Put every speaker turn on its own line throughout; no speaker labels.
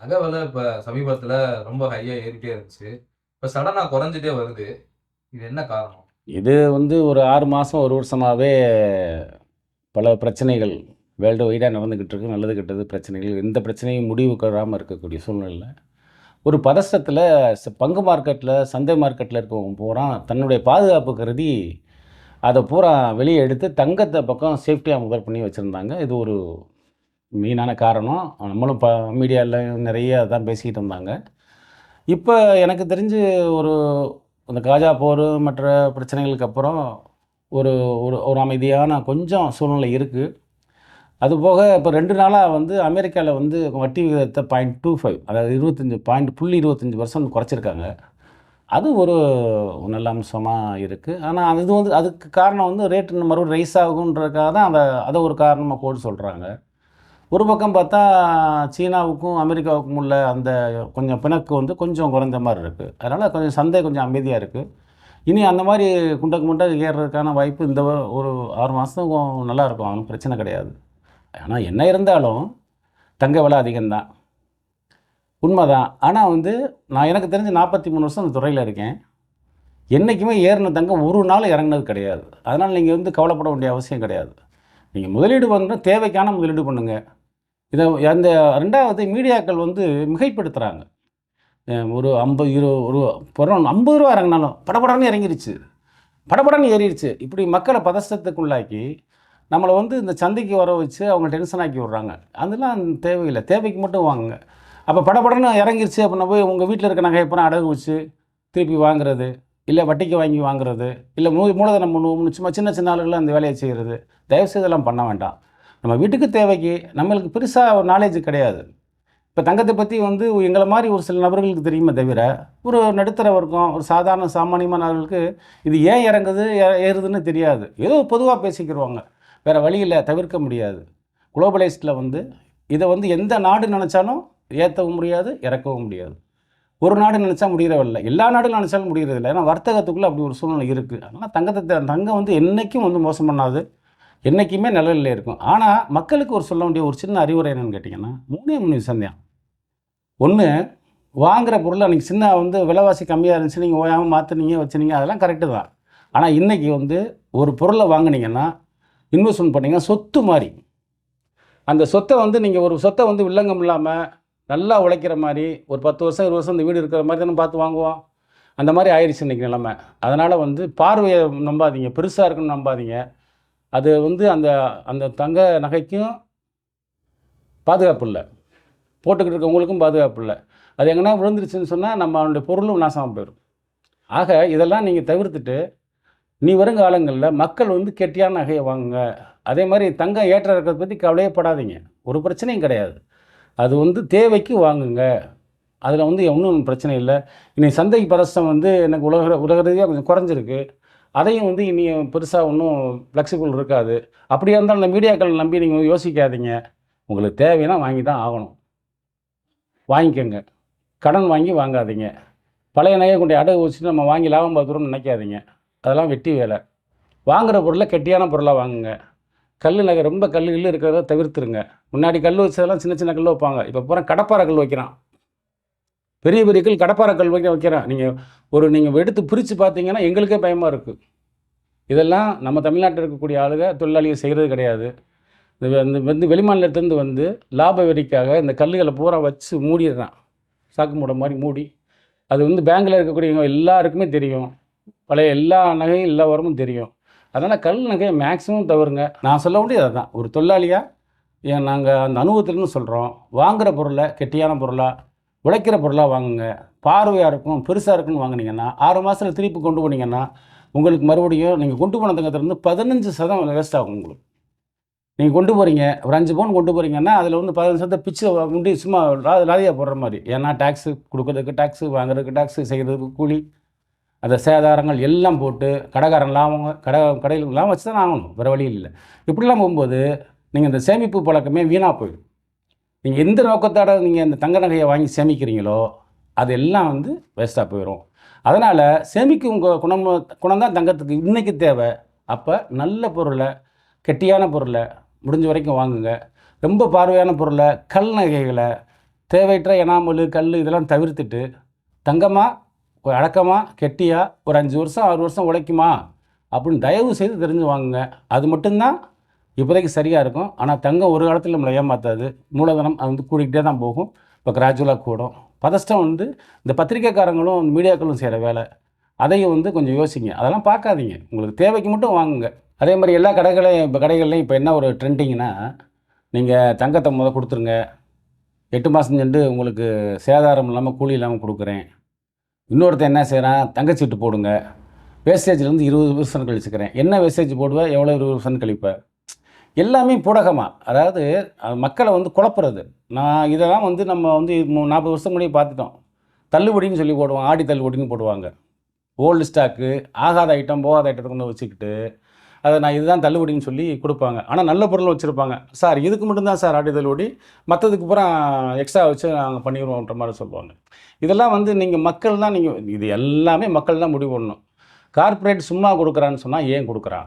நகை விலை இப்போ சமீபத்தில் ரொம்ப ஹையாக ஏறிட்டே இருந்துச்சு. இப்போ சடனாக குறைஞ்சுட்டே வருது. இது என்ன காரணம்?
இது வந்து ஒரு ஆறு மாதம் ஒரு வருஷமாகவே பல பிரச்சனைகள் வேர்ல்டு வைடா நடந்துக்கிட்டு இருக்கு. நல்லது, கெட்டது பிரச்சனைகள். எந்த பிரச்சனையும் முடிவு கொள்ளாமல் இருக்கக்கூடிய சூழ்நிலை ஒரு பதஷ்டத்தில பங்கு மார்க்கெட்டில் சந்தை மார்க்கெட்டில் இருக்கவங்க பூரா தன்னுடைய பாதுகாப்பு கருதி, அதை பூரா வெளியே எடுத்து தங்கத்தை பக்கம் சேஃப்டியாக முதல் பண்ணி வச்சுருந்தாங்க இது ஒரு மெயினான காரணம். நம்மளும் ப மீடியாவில் நிறைய அதான் பேசிக்கிட்டு இருந்தாங்க. இப்போ எனக்கு தெரிஞ்சு ஒரு அந்த காஜா போர் மற்ற பிரச்சனைகளுக்கு அப்புறம் ஒரு ஒரு ஒரு அமைதியான கொஞ்சம் சூழ்நிலை இருக்குது அதுபோக இப்போ ரெண்டு நாளாக வந்து அமெரிக்காவில் வந்து வட்டி விகிதத்தை பாயிண்ட் டூ ஃபைவ் அதாவது 25 பாயிண்ட் புள்ளி 25% குறைச்சிருக்காங்க. அது ஒரு நல்ல அம்சமாக இருக்குது ஆனால் அது வந்து அதுக்கு காரணம் வந்து ரேட் மறுபடியும் ரைஸ் ஆகுன்றதுக்காக தான் அதை அதை ஒரு காரணமாக போட்டு சொல்கிறாங்க ஒரு பக்கம் பார்த்தா சீனாவுக்கும், அமெரிக்காவுக்கும் உள்ள அந்த கொஞ்சம் பிணக்கு வந்து கொஞ்சம் குறைந்த மாதிரி இருக்குது அதனால் கொஞ்சம் சந்தை கொஞ்சம் அமைதியாக இருக்குது இனி அந்த மாதிரி குண்டக்கு முண்டாக ஏறுறதுக்கான வாய்ப்பு இந்த ஒரு ஆறு மாதம் நல்லாயிருக்கும். அவனுக்கு பிரச்சனை கிடையாது. ஆனால் என்ன இருந்தாலும் தங்க விலை அதிகம்தான் தான். ஆனால் வந்து நான் எனக்கு தெரிஞ்சு 43 வருஷம் அந்த துறையில் இருக்கேன். என்னைக்குமே ஏறின தங்கம் ஒரு நாள் இறங்குனது கிடையாது. அதனால் நீங்கள் வந்து கவலைப்பட வேண்டிய அவசியம் கிடையாது. நீங்கள் முதலீடு பண்ணுற தேவைக்கான முதலீடு பண்ணுங்கள் இதை அந்த ரெண்டாவது மீடியாக்கள் வந்து மிகைப்படுத்துகிறாங்க ஒரு ஐம்பது இருபது ஒரு ஒரு ஐம்பது ரூபா இறங்கினாலும் படபடன்னு இறங்கிருச்சு. படப்படன்னு ஏறிடுச்சு இப்படி மக்களை பதஷ்டத்துக்குள்ளாக்கி, நம்மளை வந்து இந்த சந்தைக்கு வர வச்சு அவங்க டென்ஷன் ஆக்கி விடுறாங்க. அதெல்லாம் தேவையில்லை தேவைக்கு மட்டும் வாங்குங்க. அப்போ படபடன்னு இறங்கிருச்சு அப்படின்னா போய் உங்கள் வீட்டில் இருக்க நகை பூரா அடகு வச்சு திருப்பி வாங்குறது, இல்லை வட்டிக்கு வாங்கி வாங்குறது, இல்லை மூ மூலதனம் பண்ணுவோம்னு சும்மா சின்ன சின்ன ஆளுகலாம் அந்த வேலையை செய்கிறது தயவுசெய்து இதெல்லாம் பண்ண வேண்டாம். நம்ம வீட்டுக்கு தேவைக்கு நம்மளுக்கு பெருசாக ஒரு நாலேஜ் கிடையாது. இப்போ தங்கத்தை பற்றி வந்து எங்களை மாதிரி ஒரு சில நபர்களுக்கு தெரியுமே தவிர, ஒரு நடுத்தர வர்க்கம், ஒரு சாதாரண சாமானியமானவர்களுக்கு இது ஏன் இறங்குது, ஏறுதுன்னு தெரியாது. ஏதோ பொதுவாக பேசிக்கிடுவாங்க வேறு வழியில் தவிர்க்க முடியாது. குளோபலைஸ்டில் வந்து இதை வந்து எந்த நாடு நினச்சாலும் ஏற்றவும் முடியாது, இறக்கவும் முடியாது. ஒரு நாடு நினச்சா முடிகிறவில்லை எல்லா நாடும் நினச்சாலும் முடியறதில்ல. ஏன்னா வர்த்தகத்துக்குள்ளே அப்படி ஒரு சூழ்நிலை இருக்குது அதனால் தங்கத்தை தங்கம் வந்து என்றைக்கும் வந்து மோசம் பண்ணாது. என்றைக்குமே நிழல்ல இருக்கும். ஆனால் மக்களுக்கு ஒரு சொல்ல வேண்டிய ஒரு சின்ன அறிவுரை என்னன்னு கேட்டீங்கன்னா, 3ஏ 3 விஷயம் தான். 1 வாங்குற பொருள் அன்றைக்கி சின்ன வந்து விலைவாசி கம்மியாக இருந்துச்சு. நீங்கள் ஓயாமல் மாற்றுனீங்க வச்சுனீங்க அதெல்லாம் கரெக்ட்டு தான். ஆனால் இன்னைக்கு வந்து ஒரு பொருளை வாங்குனீங்கன்னா, இன்வெஸ்ட்மெண்ட் பண்ணிங்கன்னா சொத்து மாதிரி அந்த சொத்தை வந்து நீங்கள் ஒரு சொத்தை வந்து வில்லங்கம் இல்லாமல் நல்லா உழைக்கிற மாதிரி ஒரு 10 வருஷம், 20 வருஷம் இந்த வீடு இருக்கிற மாதிரி தானே பார்த்து வாங்குவோம். அந்த மாதிரி ஆயிடுச்சு இன்னைக்கு நிலைமை. அதனால் வந்து பார்வையை நம்பாதீங்க. பெருசாக இருக்குன்னு நம்பாதீங்க. அது வந்து அந்த அந்த தங்க நகைக்கும் பாதுகாப்பு இல்லை போட்டுக்கிட்டு இருக்கவங்களுக்கும் பாதுகாப்பு இல்லை அது எங்கன்னா விழுந்துருச்சுன்னு சொன்னால் நம்மளுடைய பொருளும் நாசமாக போயிடும் ஆக இதெல்லாம் நீங்கள் தவிர்த்துட்டு, இனி வருங்காலங்கள்ல மக்கள் வந்து கெட்டியான நகையை வாங்குங்க. அதே மாதிரி தங்கம் ஏற்ற இருக்கிறத பற்றி கவலையப்படாதீங்க ஒரு பிரச்சனையும் கிடையாது. அது வந்து தேவைக்கு வாங்குங்க. அதில் வந்து ஒன்றும் பிரச்சனை இல்லை இன்னைக்கு சந்தை பதஷ்டம் வந்து எனக்கு உலக உலக ரீதியா கொஞ்சம் குறைஞ்சிருக்கு. அதையும் வந்து இனி பெருசாக ஒன்றும் ஃப்ளெக்சிபிள் இருக்காது. அப்படியா இருந்தாலும் இந்த மீடியாக்களை நம்பி நீங்கள் யோசிக்காதீங்க. உங்களுக்கு தேவைன்னா வாங்கி தான் ஆகணும். வாங்கிக்கோங்க கடன் வாங்கி வாங்காதீங்க. பழைய நகையை கொண்டு அடகு வச்சுட்டு நம்ம வாங்கி லாபம் பார்த்துருவோம்னு நினைக்காதீங்க. அதெல்லாம் வெட்டி வேலை வாங்குகிற பொருளை கெட்டியான பொருளாக வாங்குங்க. கல் நகை ரொம்ப கல் கில்லு இருக்கிறத தவிர்த்துருங்க. முன்னாடி கல் வச்சதெல்லாம் சின்ன சின்ன கல் வைப்பாங்க. இப்போ பூரா கடப்பார கல் வைக்கிறான். பெரிய பெரிய கல் கடப்பார கல் வைக்க வைக்கிறேன் நீங்கள் ஒரு நீங்கள் எடுத்து பிரித்து பார்த்தீங்கன்னா, எங்களுக்கே பயமாக இருக்குது இதெல்லாம் நம்ம தமிழ்நாட்டில் இருக்கக்கூடிய ஆளுக, தொழிலாளிகள் செய்கிறது கிடையாது. இந்த வந்து வெளிமாநிலத்திலேருந்து வந்து லாப வெறிக்காக இந்த கல்லுகளை பூரா வச்சு மூடிடுறான். சாக்கு மூட மாதிரி மூடி, அது வந்து பேங்கில் இருக்கக்கூடியவங்க எல்லாருக்குமே தெரியும். பழைய எல்லா நகையும், எல்லா உரமும் தெரியும். அதனால் கல் நகையை மேக்ஸிமம் தவறுங்க நான் சொல்ல வேண்டியது அதுதான் ஒரு தொழிலாளியாக ஏன் அந்த அனுபவத்திலருந்து சொல்கிறோம் வாங்குகிற பொருளை கெட்டியான பொருளாக உழைக்கிற பொருளாக வாங்குங்க. பார்வையாக இருக்கும், பெருசாக இருக்குன்னு வாங்கினீங்கன்னா ஆறு மாதத்தில் திருப்பி கொண்டு போனீங்கன்னா, உங்களுக்கு மறுபடியும் நீங்கள் கொண்டு போன தங்கத்திலருந்து 15% வேஸ்ட் ஆகும் உங்களுக்கு. நீங்கள் கொண்டு போகிறீங்க ஒரு அஞ்சு பவுன் கொண்டு போகிறீங்கன்னா அதில் வந்து 15% பிச்சு முண்டி சும்மா லா போடுற மாதிரி ஏன்னா டேக்ஸு கொடுக்கறதுக்கு டேக்ஸு வாங்குறதுக்கு டேக்ஸு செய்கிறதுக்கு கூலி, அந்த சேதாரங்கள் எல்லாம் போட்டு கடைக்காரன்லாம் கடை கடையிலாம் வச்சு தான் ஆகணும். வேறு வழி இல்லை இப்படிலாம் போகும்போது, நீங்கள் இந்த சேமிப்பு பழக்கமே வீணாக போயிடும். நீங்கள் எந்த நோக்கத்தோட நீங்கள் இந்த தங்க நகையை வாங்கி சேமிக்கிறீங்களோ, அது எல்லாம் வந்து வேஸ்ட்டாக போயிடும் அதனால் சேமிக்கும் குணம் குணம் தான் தங்கத்துக்கு இன்னைக்கு தேவை. அப்போ நல்ல பொருளை கெட்டியான பொருளை முடிஞ்ச வரைக்கும் வாங்குங்க. ரொம்ப பார்வையான பொருளை கல் நகைகளை தேவையற்ற எனாமல் கல் இதெல்லாம் தவிர்த்துட்டு தங்கமாக அடக்கமாக கெட்டியாக ஒரு அஞ்சு வருஷம் ஆறு வருஷம் உழைக்குமா அப்படின்னு தயவு செய்து தெரிஞ்சு வாங்குங்க அது மட்டும்தான் இப்போதைக்கு சரியாக இருக்கும். ஆனால் தங்கம் ஒரு காலத்தில் நம்மளை ஏமாற்றாது மூலதனம் அது வந்து கூடிக்கிட்டே தான் போகும். இப்போ கிராஜுவலாக கூடும். பதஷ்டம் வந்து இந்த பத்திரிக்கைக்காரங்களும் மீடியாக்களும் செய்கிற வேலை. அதையும் வந்து கொஞ்சம் யோசிங்க. அதெல்லாம் பார்க்காதீங்க. உங்களுக்கு தேவைக்கு மட்டும் வாங்குங்க. அதே மாதிரி எல்லா கடைகளையும் இப்போ கடைகள்லையும் இப்போ என்ன ஒரு ட்ரெண்டிங்னா நீங்கள் தங்கத்தை முத கொடுத்துருங்க. எட்டு மாதம் சென்று உங்களுக்கு சேதாரம் இல்லாமல் கூலி இல்லாமல் கொடுக்குறேன். இன்னொருத்தன் என்ன செய்கிறான் தங்கச்சீட்டு போடுங்க. வேஸ்டேஜ்லேருந்து இருபது பர்சன்ட் கழிச்சுக்கிறேன். என்ன வேஸ்டேஜ் போடுவேன் எவ்வளோ இருபது பர்சன்ட் கழிப்பேன் எல்லாமே புடகமாக அதாவது மக்களை வந்து குழப்புறது. நான் இதெல்லாம் வந்து நம்ம வந்து மு- நாற்பது வருஷம் முன்னாடி பார்த்துட்டோம். தள்ளுபடின்னு சொல்லி போடுவாங்க ஆடி தள்ளுபடின்னு போடுவாங்க. ஓல்டு ஸ்டாக்கு ஆகாத ஐட்டம் போகாத ஐட்டத்தை கொண்டு வச்சுக்கிட்டு அதை நான் இதுதான் தள்ளுபடின்னு சொல்லி கொடுப்பாங்க. ஆனால் நல்ல பொருள் வச்சுருப்பாங்க. சார் இதுக்கு மட்டும்தான் சார் ஆடி தள்ளுபடி. மற்றதுக்கு பூரா எக்ஸ்ட்ரா வச்சு நாங்கள் பண்ணிடுவோன்ற மாதிரி சொல்லுவாங்க. இதெல்லாம் வந்து நீங்கள் மக்கள் தான் நீங்கள் இது எல்லாமே மக்கள் தான் முடிவு பண்ணணும். கார்ப்பரேட் சும்மா கொடுக்குறான்னு சொன்னால் ஏன் கொடுக்குறான்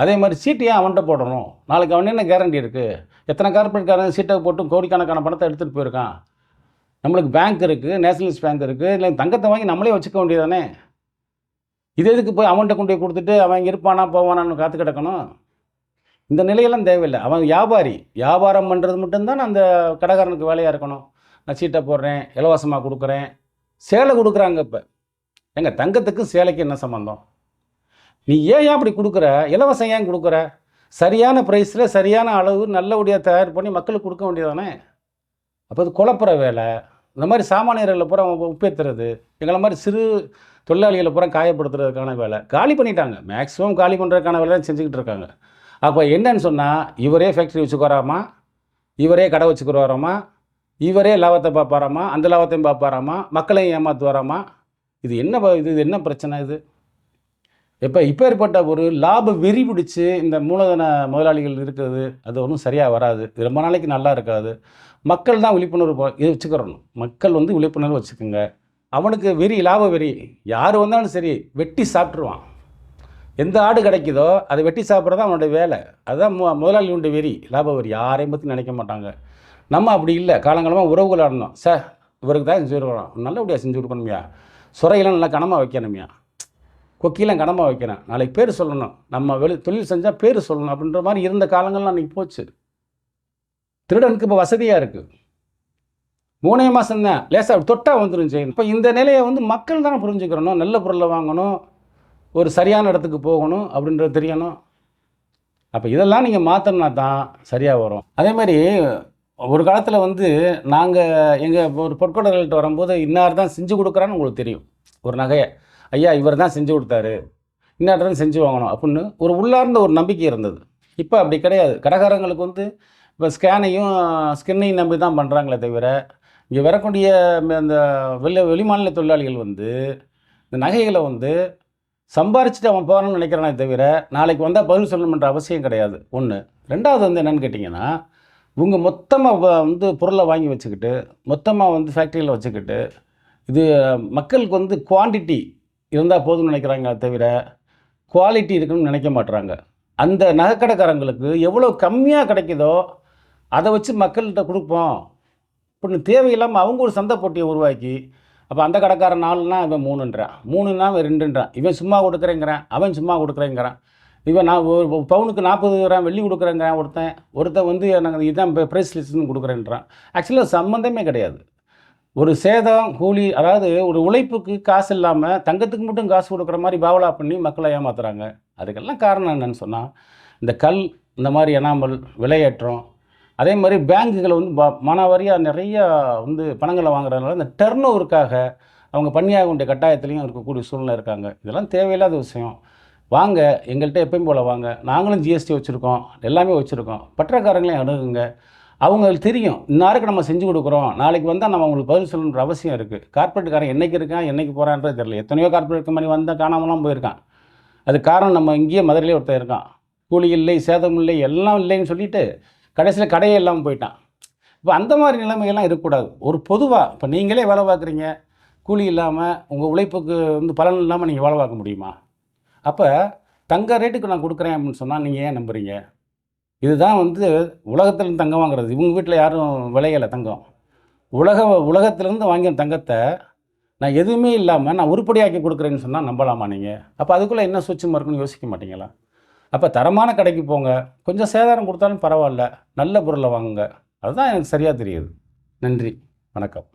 அதே மாதிரி சீட்டு ஏன் அவன்கிட்ட போடணும்? நாளைக்கு அவன் என்ன கேரண்டி இருக்குது எத்தனை கார்பரேட்காரன் சீட்டை போட்டு கோடிக்கணக்கான பணத்தை எடுத்துகிட்டு போயிருக்கான். நம்மளுக்கு பேங்க் இருக்குது நேஷனலிஸ்ட் பேங்க் இருக்குது இல்லை தங்கத்தை வாங்கி நம்மளே வச்சுக்க வேண்டியதானே? இது எதுக்கு போய் அவன்கிட்ட கொண்டு போய் கொடுத்துட்டு அவன் இருப்பானா போவானான்னு காத்து கிடக்கணும்? இந்த நிலையெல்லாம் தேவையில்லை. அவன் வியாபாரி. வியாபாரம் பண்ணுறது மட்டும்தான் அந்த கடைக்காரனுக்கு வேலையாக இருக்கணும். நான் சீட்டை போடுறேன் இலவசமாக கொடுக்குறேன். சேலை கொடுக்குறாங்க இப்போ. எங்கள் தங்கத்துக்கு சேலைக்கு என்ன சம்மந்தம் நீ ஏன் ஏன் அப்படி கொடுக்குற? இலவசம் ஏன் கொடுக்குற? சரியான ப்ரைஸில் சரியான அளவு நல்லபடியாக தயார் பண்ணி மக்களுக்கு கொடுக்க வேண்டியதானே அப்போ அது குழப்புற வேலை. இந்த மாதிரி சாமானியர்களை பூரா உப்பேத்துறது. எங்களை மாதிரி சிறு தொழிலாளிகளை பூரா காயப்படுத்துறதுக்கான வேலை. காலி பண்ணிட்டாங்க. மேக்ஸிமம் காலி பண்ணுறதுக்கான வேலை தான் செஞ்சுக்கிட்டு இருக்காங்க. அப்போ என்னன்னு சொன்னால் இவரே ஃபேக்ட்ரி வச்சுக்குறாராமா இவரே கடை வச்சுக்குறாராமா இவரே லாபத்தை பார்ப்பாராமா? அந்த லாபத்தையும் பார்ப்பாராமா? மக்களையும் ஏமாற்றுவாராமா இது என்ன ப- இது என்ன பிரச்சனை இது? இப்போ இப்போ ஏற்பட்ட ஒரு லாப வெறி பிடிச்சி இந்த மூலதன முதலாளிகள் இருக்கிறது அது ஒன்றும் சரியாக வராது. இது ரொம்ப நாளைக்கு நல்லா இருக்காது. மக்கள் தான் விழிப்புணர்வு இது வச்சுக்கிறணும். மக்கள் வந்து விழிப்புணர்வு வச்சுக்கோங்க. அவனுக்கு வெறி லாப வெறி யார் வந்தாலும் சரி வெட்டி சாப்பிட்ருவான் எந்த ஆடு கிடைக்குதோ அதை வெட்டி சாப்பிட்றது தான் அவனுடைய வேலை. அதுதான் மு முதலாளியுடைய வெறி லாப வெறி. யாரையும் பற்றி நினைக்க மாட்டாங்க. நம்ம அப்படி இல்லை. காலங்காலமாக உறவுகள் ஆடணும் சார் இவருக்கு தான் செஞ்சு கொடுக்கணும். நல்லபடியாக செஞ்சு கொடுக்கணுமியா. சுரையெல்லாம் நல்லா கனமாக வைக்கணுமியா. கொக்கிலாம் கனமாக வைக்கிறேன். நாளைக்கு பேர் சொல்லணும். நம்ம வெளி தொழில் செஞ்சால் பேர் சொல்லணும் அப்படின்ற மாதிரி இருந்த காலங்கள்லாம் அன்றைக்கி போச்சு திருடனுக்கு இப்போ வசதியாக இருக்குது மூணே மாதம் தான். லேசாக தொட்டாக வந்துடும் செய்யணும் இப்போ இந்த நிலையை வந்து மக்கள் தானே புரிஞ்சுக்கிறணும். நல்ல பொருளை வாங்கணும். ஒரு சரியான இடத்துக்கு போகணும் அப்படின்றது தெரியணும். அப்போ இதெல்லாம் நீங்கள் மாற்றினா தான் சரியாக வரும். அதே மாதிரி ஒரு காலத்தில் வந்து நாங்கள் எங்கள் ஒரு பொற்கொடர்கள்ட்ட வரும்போது இன்னார் தான் செஞ்சு கொடுக்குறான்னு உங்களுக்கு தெரியும். ஒரு நகையை. ஐயா இவர் தான் செஞ்சு கொடுத்தாரு. இன்னார் செஞ்சு வாங்கணும் அப்படின்னு ஒரு உள்ளார்ந்த ஒரு நம்பிக்கை இருந்தது. இப்போ அப்படி கிடையாது. கடைக்காரங்களுக்கு வந்து இப்போ ஸ்கேனையும் ஸ்கின்னையும் நம்பி தான் பண்ணுறாங்களே தவிர இங்கே வரக்கூடிய அந்த வெளி வெளிமாநில தொழிலாளிகள் வந்து இந்த நகைகளை வந்து சம்பாரிச்சுட்டு அவன் போகணும்னு நினைக்கிறானே தவிர நாளைக்கு வந்தால் பதில் சொல்லணுன்ற அவசியம் கிடையாது. ஒன்று ரெண்டாவது வந்து என்னென்னு கேட்டிங்கன்னா இவங்க மொத்தமாக வந்து பொருளை வாங்கி வச்சுக்கிட்டு மொத்தமாக வந்து ஃபேக்ட்ரியில் வச்சுக்கிட்டு இது மக்களுக்கு வந்து குவாண்டிட்டி இருந்தால் போதும்னு நினைக்கிறாங்க தவிர குவாலிட்டி இருக்குன்னு நினைக்க மாட்றாங்க. அந்த நகைக்கடைக்காரங்களுக்கு எவ்வளோ கம்மியாக கிடைக்குதோ அதை வச்சு மக்கள்கிட்ட கொடுப்போம். இப்படின்னு தேவையில்லாமல் அவங்க ஒரு சந்தை போட்டியை உருவாக்கி அப்போ அந்த கடைக்காரன் நாலுனா இவன் மூணுன்றான். மூணுனா இவன் ரெண்டுன்றான். இவன் சும்மா கொடுக்குறேங்கிறான் அவன் சும்மா கொடுக்குறேங்கிறான். இவன் நான் ஒரு ஒரு பவுனுக்கு நாற்பது கிராம் வெள்ளி கொடுக்குறேங்கிறான் ஒருத்தன். ஒருத்தன் வந்து எனக்கு இதான் ப்ரைஸ் லிஸ்ட்னு கொடுக்குறேன்றான். ஆக்சுவலாக சம்மந்தமே கிடையாது. ஒரு சேதம் கூலி அதாவது ஒரு உழைப்புக்கு காசு இல்லாமல் தங்கத்துக்கு மட்டும் காசு கொடுக்குற மாதிரி பாவலா பண்ணி மக்களை ஏமாத்துறாங்க. அதுக்கெல்லாம் காரணம் என்னன்னு சொன்னால் இந்த கல் இந்த மாதிரி எனாமல் விலையேற்றம் அதே மாதிரி பேங்குகளை வந்து ப நிறையா வந்து பணங்களை வாங்குறதுனால இந்த டர்ன் ஓவருக்காக அவங்க பண்ணியாக வேண்டிய கட்டாயத்துலேயும் இருக்கக்கூடிய சூழ்நிலை இருக்காங்க. இதெல்லாம் தேவையில்லாத விஷயம். வாங்க எங்கள்கிட்ட எப்பயும் போல் வாங்க. நாங்களும் ஜிஎஸ்டி வச்சுருக்கோம். எல்லாமே வச்சுருக்கோம். பற்றக்காரங்களையும் அணுகுங்க. அவங்களுக்கு தெரியும் இன்னாருக்கு நம்ம செஞ்சு கொடுக்குறோம். நாளைக்கு வந்தால் நம்ம அவங்களுக்கு பதில் சொல்லணுன்ற அவசியம் இருக்குது கார்பரேட்காரன் என்னைக்கு இருக்கான் என்னைக்கு போகிறான்றது தெரியல. எத்தனையோ கார்பரேட் கம்பெனி வந்தால் காணாமலாம் போயிருக்கான். அது காரணம் நம்ம இங்கேயே மதுரையிலே ஒருத்தர் இருக்கான். கூலி இல்லை சேதம் இல்லை எல்லாம் இல்லைன்னு சொல்லிட்டு கடைசியில் கடையே இல்லாமல் போயிட்டான். இப்போ அந்த மாதிரி நிலைமைகள்லாம் இருக்கக்கூடாது. ஒரு பொதுவாக இப்போ நீங்களே வேலை பார்க்குறீங்க. கூலி இல்லாமல் உங்கள் உழைப்புக்கு வந்து பலன் இல்லாமல் நீங்கள் வேலை பார்க்க முடியுமா? அப்போ தங்க ரேட்டுக்கு நான் கொடுக்குறேன் அப்படின்னு சொன்னால் நீங்கள் ஏன் நம்புறீங்க? இதுதான் வந்து உலகத்தில் தங்கம் வாங்குறது. இவங்க வீட்டில் யாரும் விளையலை தங்கம். உலக உலகத்திலேருந்து வாங்கின தங்கத்தை நான் எதுவுமே இல்லாமல் நான் உருப்படியாக்கி கொடுக்குறேன்னு சொன்னால் நம்பலாமா நீங்கள் அப்போ அதுக்குள்ளே என்ன சூட்சமாக இருக்குன்னு யோசிக்க மாட்டீங்களா? அப்போ தரமான கடைக்கு போங்க. கொஞ்சம் சேதாரம் கொடுத்தாலும் பரவாயில்ல. நல்ல பொருளை வாங்குங்க. அதுதான் எனக்கு சரியாக தெரியுது. நன்றி. வணக்கம்.